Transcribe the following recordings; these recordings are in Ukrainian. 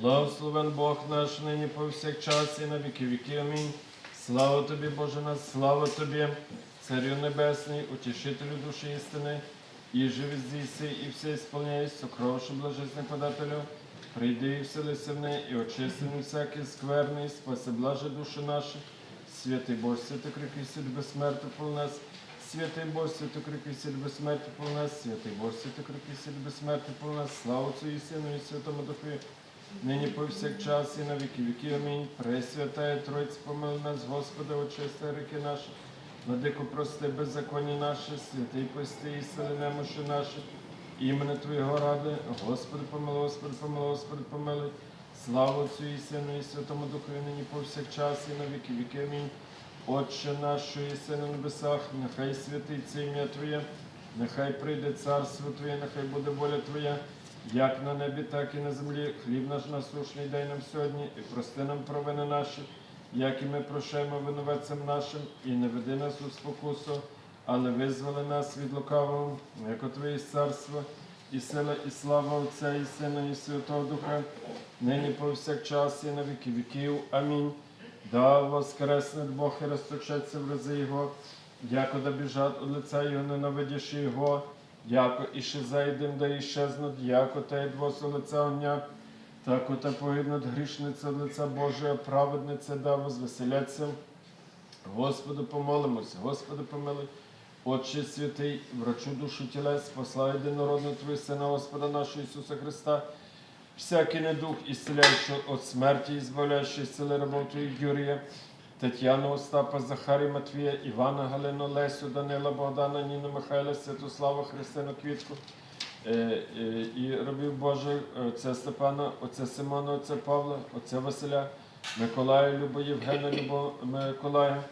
Благословен Бог наш нині повсякчас і на віки віки. Амінь. Слава тобі, Боже наш, слава тобі, Царю Небесний, утішителю душі істини, і живи здійси, і все ісполняй, сокровишу блажесне подателю. Прийди і вселися в неї, і очисти всякий скверний, спаси блаже душі наші. Святий Боже, святий крикий світ безсмерту пол нас. Святий Боже, святий крикий світ безсмерту пол нас. Святий Боже, святий крикий світ безсмерту пол нас. Слава Отцю і Сину і Святому Духу. Нині повсякчас і на віки віки. Амінь. Пресвятая Тройць, помили нас, Господи, очисти ріки наші. Владико, прости беззаконні наші, святий пости і сили немощі наші. Імени Твоєго ради, Господи, помилуй, Господи, помилуй, Господи, помилуй. Слава Отцю і Сину і Святому Духу, і нині повсякчас і на віки віки. Амінь. Отче наш, єси на небесах, нехай святиться ім'я Твоє, нехай прийде царство Твоє, нехай буде воля Твоя, як на небі, так і на землі. Хліб наш насушний дай нам сьогодні, і прости нам провини наші, як і ми прощаємо винуватцям нашим, і не веди нас у спокусу, але визволи нас від лукавого, як Твоє царство, і сила, і слава Отця, і Сина, і Святого Духа, нині повсякчас, і на віки віків. Амінь. Да воскреснет Бог і розточаться в рази Його, да біжать от лиця Його, ненавидящи Його, яко іще зайдем, да іщезнуть, яко та й двосу лиця огня, так ота погибнуть грішниця лиця Божия, праведниця, да возвеселяться. Господу помолимося, Господи помилуй. Отче святий, врачу душу тілес, посла єдинородного Твого Сина, Господа нашого Ісуса Христа, всякий недух, ісцеляючий от смерті, і збавляючий сили Твоїх Юрія, Тетяну, Остапа, Захарі, Матвія, Івана, Галину, Лесю, Данила, Богдана, Ніну, Михайла, Святослава, Христину, Квітку, е, е, і рабів Божих, отця Степана, отця Симона, отця Павла, отця Василя, Миколая, Любо, Євгена, Любо, Миколая,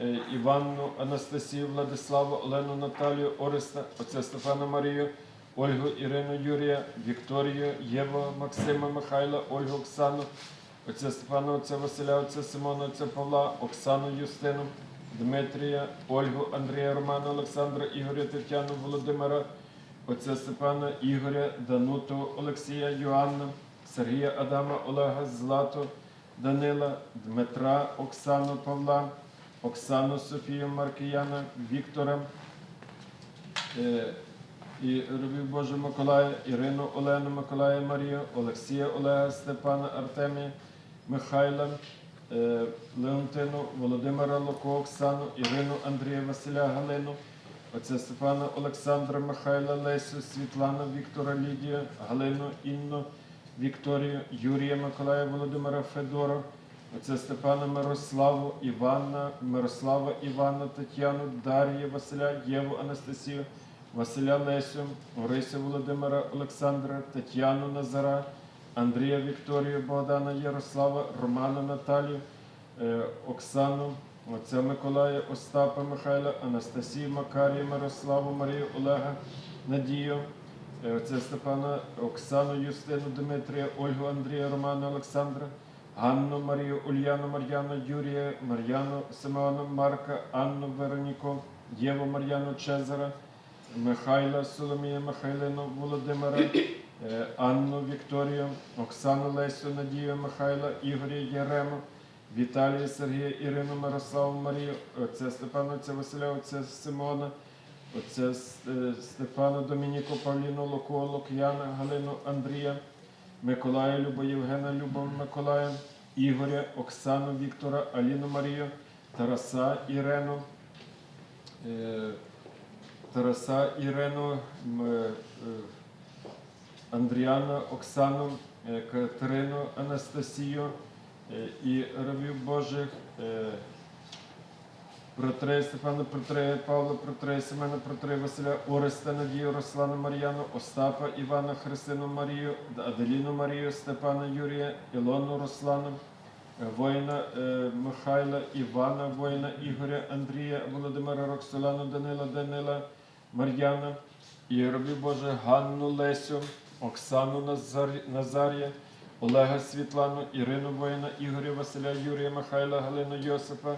е, Іванну, Анастасію, Владиславу, Олену, Наталію, Ореста, отця Стефана Марію, Ольгу, Ірину, Юрія, Вікторію, Єву, Максима, Михайла, Ольгу, Оксану, отця Степана, отця Василя, отця Симона, отця Павла, Оксану, Юстину, Дмитрія, Ольгу, Андрія, Романа, Олександра, Ігоря, Тетяну, Володимира, отця Степана, Ігоря, Дануту, Олексія, Йоанна, Сергія, Адама, Олега, Злату, Данила, Дмитра, Оксану, Павла, Оксану, Софію, Маркіяна, Віктора, е, і Робів Боже Миколая, Ірину, Олену, Миколая, Марію, Олексія, Олега, Степана, Артемія, Михайла, е, Леонтину, Володимира Луко, Оксану, Ірину, Андрія, Василя, Галину, отця Степана, Олександра, Михайла, Лесю, Світлана, Віктора, Лідію, Галину, Інну, Вікторію, Юрія, Миколая, Володимира, Федора, отця Степана, Мирославу, Івана, Мирослава, Івана, Тетяну, Дар'ю, Василя, Єву, Анастасію, Василя Лесю, Орися Володимира Олександра, Тетяну Назара, Андрія Вікторію, Богдана Ярослава, Романа Наталію, е, Оксану, отця Миколая, Остапа Михайла, Анастасію, Макарію, Мирославу, Марію, Олега, Надію, е, отця Степана, Оксану, Юстину, Дмитрія, Ольгу, Андрія, Романа, Олександра, Ганну, Марію, Ульяну, Мар'яну, Юрія, Мар'яну, Симеона, Марка, Анну, Вероніку, Єву, Мар'яну, Чезара, Михайла, Соломія, Михайлину, Володимира, Анну, Вікторію, Оксану, Лесю, Надію, Михайла, Ігоря, Єрему, Віталія, Сергія, Ірину, Мирославу, Марію, отця Степана, отця Василя, отця Симона, отця е, Домініку, Павліну, Луку, Лук'яна, Галину, Андрія, Миколая, Любо, Євгена, Любов, Миколая, Ігоря, Оксану, Віктора, Аліну Марію, Тараса, Ірену, е, Тараса, Ірену, е, Оксану, е, Катерину, Анастасію е, і рабів Божих. е, Протрея Стефана, Протрея Павла, Протрея Семена, Протрея Василя, Ореста, Надію, Руслану Мар'яну, Остапа, Івана, Христину Марію, Аделіну Марію, Степана Юрія, Ілону Руслану, воїна Михайла, Івана, воїна Ігоря, Андрія, Володимира Роксолану, Данила, Данила, Мар'яна, і робі Боже Ганну Лесю, Оксану Назар- Назарія, Олега Світлану, Ірину воїна, Ігоря, Василя, Юрія, Михайла, Галину Йосипа,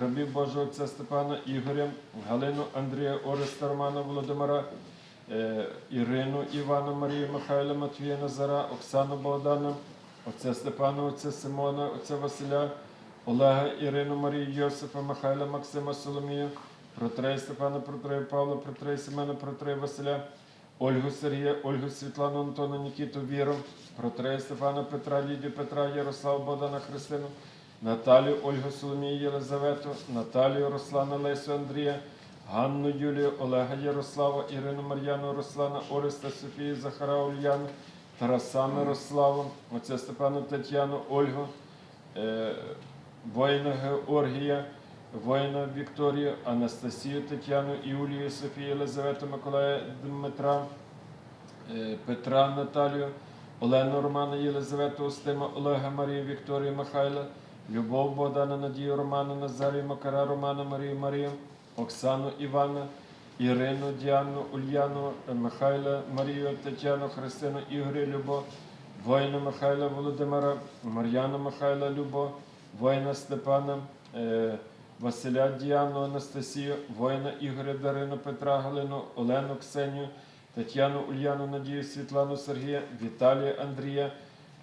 рабів Божого отця Степана, Ігоря, Галину, Андрія, Ореста, Романа, Володимира, е, Ірину, Івана, Марію, Михайла, Матвія, Назара, Оксану Богдана, отця Степана, отця Симона, отця Василя, Олега, Ірину, Марію, Йосифа, Михайла, Максима, Соломію, протрея Степана, протрея Павла, протрея Семена, протрея Василя, Ольгу Сергія, Ольгу Світлану, Антона, Нікіту, Віру, протрея Стефана, Петра, Лідію, Петра, Ярослава, Богдана, Христину, Наталію, Ольгу, Соломію, Єлизавету, Наталію, Руслана, Лесю, Андрія, Ганну, Юлію, Олега, Ярослава, Ірину, Мар'яну, Руслана, Ореста, Софію, Захара, Ульяну, Тараса, Мирославу, отця Степану, Тетяну, Ольгу, е, воїна Георгія, воїна Вікторію, Анастасію, Тетяну, Юлію, Софію, Єлизавету, Миколая, Дмитра, е, Петра, Наталію, Олену, Романа, Єлизавету, Устима, Олега, Марію, Вікторію, Михайла, Любов, Богдана, Надію, Романа, Назарію, Макара, Романа, Марію, Марію, Оксану, Івана, Ірину, Діану, Ульяну, Михайла, Марію, Тетяну, Христину, Ігоря, Любов, воїна Михайла, Володимира, Мар'яна Михайла, Любов, воїна Степана, е, Василя Діану, Анастасію, воїна Ігоря, Дарину, Петра, Галину, Олену, Ксенію, Тетяну, Ульяну, Надію, Світлану, Сергія, Віталія, Андрія,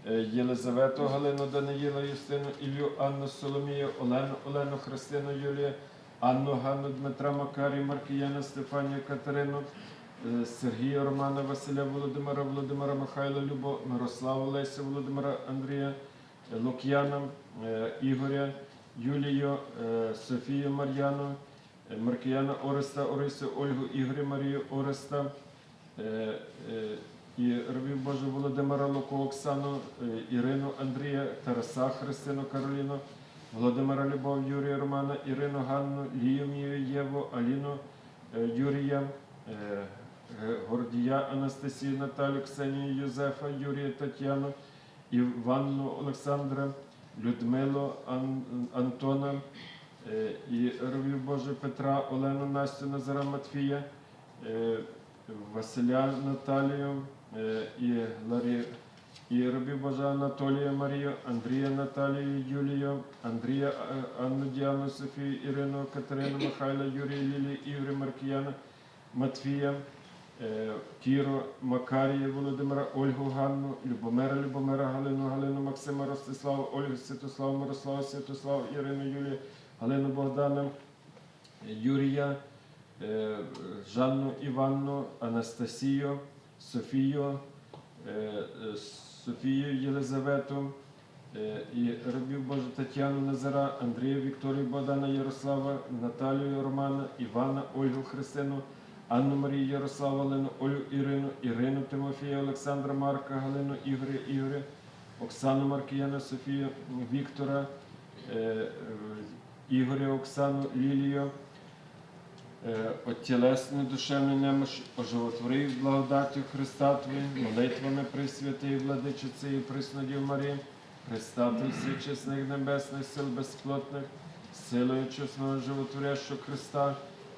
е, Єлизавету, Галину, Даниїла, Юстину, Ілью, Анну, Соломію, Олену, Олену, Христину, Юлію, Анну, Ганну, Дмитра, Макарію, Маркіяна, Стефанію, Катерину, е, Сергія, Романа, Василя, Володимира, Володимира, Михайла, Любов, Мирославу, Леся, Володимира, Андрія, е, Лук'яна, Ігоря, Юлію, е, Софію, Мар'яну, е, Маркіяна, Ореста, Орисю, Ольгу, Ігоря, Марію, Ореста, е, і Равів Боже Володимира Луку, Оксану, Ірину, Андрія, Тараса, Христину, Кароліну, Володимира Любов, Юрія Романа, Ірину, Ганну, Лію, Мію, Єву, Аліну, Юрія, Гордія, Анастасію, Наталю, Ксенію, Юзефа, Юрія, Тетяну, Іванну, Олександра, Людмилу, Ан- Антона, е, і Равів Боже Петра, Олену, Настю, Назара, Матфія, е, Василя Наталію е, і Ларі. І рабів Божа Анатолія Марію, Андрія Наталію, Юлію, Андрія Анну Діану, Софію, Ірину, Катерину, Михайла, Юрія, Лілію, Ігоря, Маркіяна, Матвія, е, Кіру, Макарія, Володимира, Ольгу, Ганну, Любомира, Любомира, Галину, Галину, Максима, Ростиславу, Ольгу, Святославу, Мирославу, Святославу, Ірину, Юлію, Галину Богдана, Юрія, е, Жанну Іванну, Анастасію, Софію, е, Софію Єлизавету і рабів Божу Тетяну Назара, Андрія Вікторію Богдана Ярослава, Наталію Романа, Івана, Ольгу Христину, Анну Марію Ярославу, Олену, Олю Ірину, Ірину Тимофія, Олександра Марка, Галину Ігоря Ігоря, Оксану Маркіяна, Софію, Віктора, е, е, Ігоря, Оксану, Лілію. Е, От тілесної душевної немощі, оживотвори в Христа Твої, молитвами Пресвятої Владичиці і Преснодів Марії, Христа всіх чесних небесних сил безплотних, силою чесного животворящого Христа,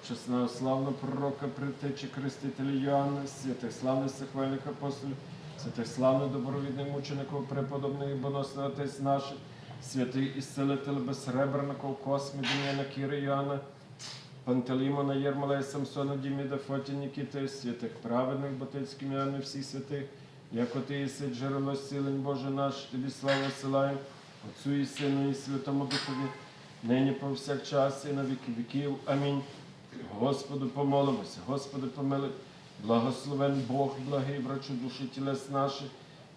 чесного славного пророка, притечі Хрестителя Йоанна, святих славних сихвальних апостолів, святих славних добровідних мучеників, преподобних боносних отець наших, святий ісцелитель безсребреников, Космі, Дем'яна, Кіри, Йоанна, Пантелеймона, Єрмолея, Самсона, Діміда, Фоті, Нікіти, святих праведних, Ботицьким Іоанни, всіх святих, як ти єси джерело силень Боже наш, тобі славу силаємо, Отцю і Сину, і Святому Духові, нині повсякчас і на віки віків. Амінь. Господу помолимося, Господи помилуй, благословен Бог, благий, врачу душі тілес наших,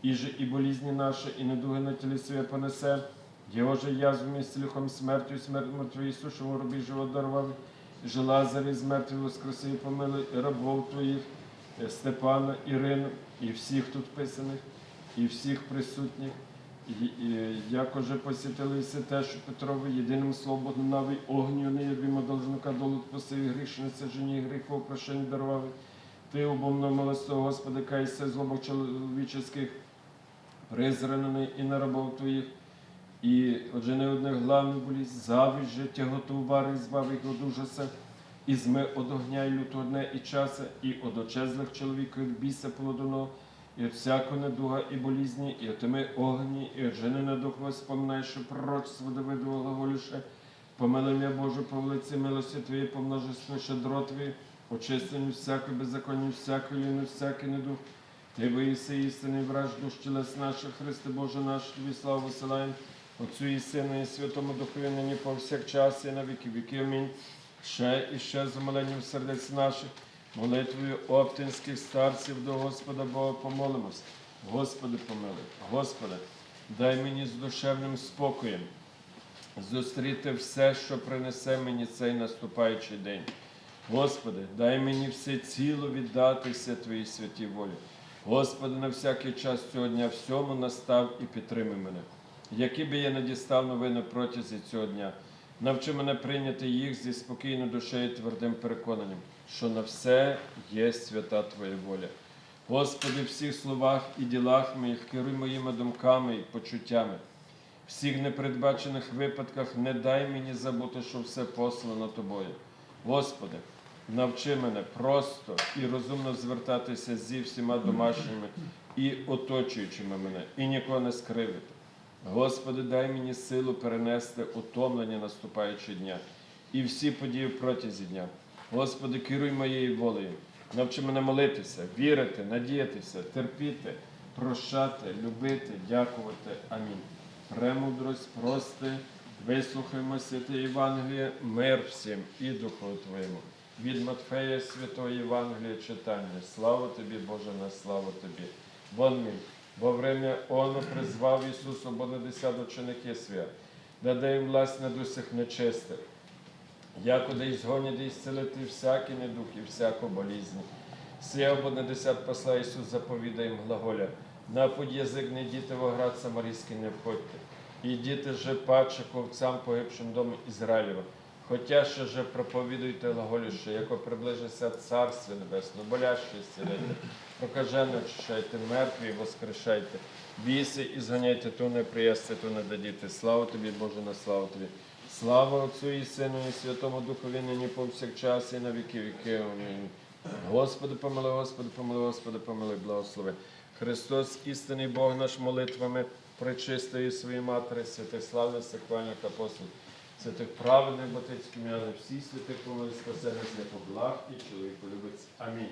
і же і болізні наші, і недуги на тілі своє понесе. Його же язвами, з лихом смертю, смерть мертвої сушому робі живот дарував, же Лазарі з мертвих воскреси, і помилуй і рабов твоїх, Степана, Ірину, і всіх тут писаних, і всіх присутніх, і, і, як уже посітилися те, що Петрові єдиним словом Богданові огню не єдвімо должника долу посив грішниця, жені гріхов прощення дарував. Ти обомно милостивого Господи, кайся злобок чоловічих, призранений і на рабов твоїх, і отже не одне главне болість, завість же, тяготу вари, збав їх і зми од огня і люту одне і часа, і од очезлих чоловіка від біса полодуно, і от всякого недуга і болізні, і от тими огні, і от жени на дух воспоминай, що пророчество Давидового глаголіше, помилуй мене, Боже, по велиці милості Твої, по множеству щедро Твої, очистенню всякої беззаконні, всякої ліни, всякий недух, Ти боїси істини, враж душ тілес наших, Христе Боже наш, Тобі славу висилаєм, Отцю і Сину, і Святому Духові, нині повсякчас, і на віки віки. Амінь. Ще і ще з умиленням сердець наших, молитвою оптинських старців до Господа Бога помолимось. Господи, помилуй, Господи, дай мені з душевним спокоєм зустріти все, що принесе мені цей наступаючий день. Господи, дай мені все ціло віддатися Твоїй святій волі. Господи, на всякий час цього дня всьому настав і підтримай мене. Які би я не дістав новини протязі цього дня, навчи мене прийняти їх зі спокійною душею і твердим переконанням, що на все є свята Твоя воля. Господи, в всіх словах і ділах моїх керуй моїми думками і почуттями. В всіх непередбачених випадках не дай мені забути, що все послано тобою. Господи, навчи мене просто і розумно звертатися зі всіма домашніми і оточуючими мене, і нікого не скривити. Господи, дай мені силу перенести утомлення наступаючого дня і всі події протязі дня. Господи, керуй моєю волею. Навчи мене молитися, вірити, надіятися, терпіти, прощати, любити, дякувати. Амінь. Премудрость, прости, вислухаймо святе Євангеліє, мир всім і Духу Твоєму. Від Матфея Святого Євангелія читання. Слава тобі, Боже, на славу тобі. Вон мій, во время Оно призвав Ісус обонадесят ученики свят, даде їм власть над усіх нечистих, якоди ізгонять і зцілити всякі недух і всяку болізнь. Сія обонадесят посла Ісус заповідає їм глаголя, на путь язик не діти в оград Самарійський не входьте, і діти же паче ковцям погибшим дому Ізраїлева. Хотя ще же проповідуйте глаголіше, яко приближиться Царство Небесне, боляще зцілити, прокажене очищайте, мертві воскрешайте, біси і зганяйте ту неприясти, ту не дадіте. Слава тобі, Боже, на славу тобі. Слава Отцю і Сину, і Святому Духові, нині повсякчас, і на віки віки. Амінь. Господи, помилуй, Господи, помилуй, Господи, помилуй, благослови. Христос, істинний Бог наш молитвами, пречистої своєї матері, святих славних сихвальних апостолів, святих праведних батьків, всі святих помилуй, спасених, як благ і чоловіку любець. Амінь.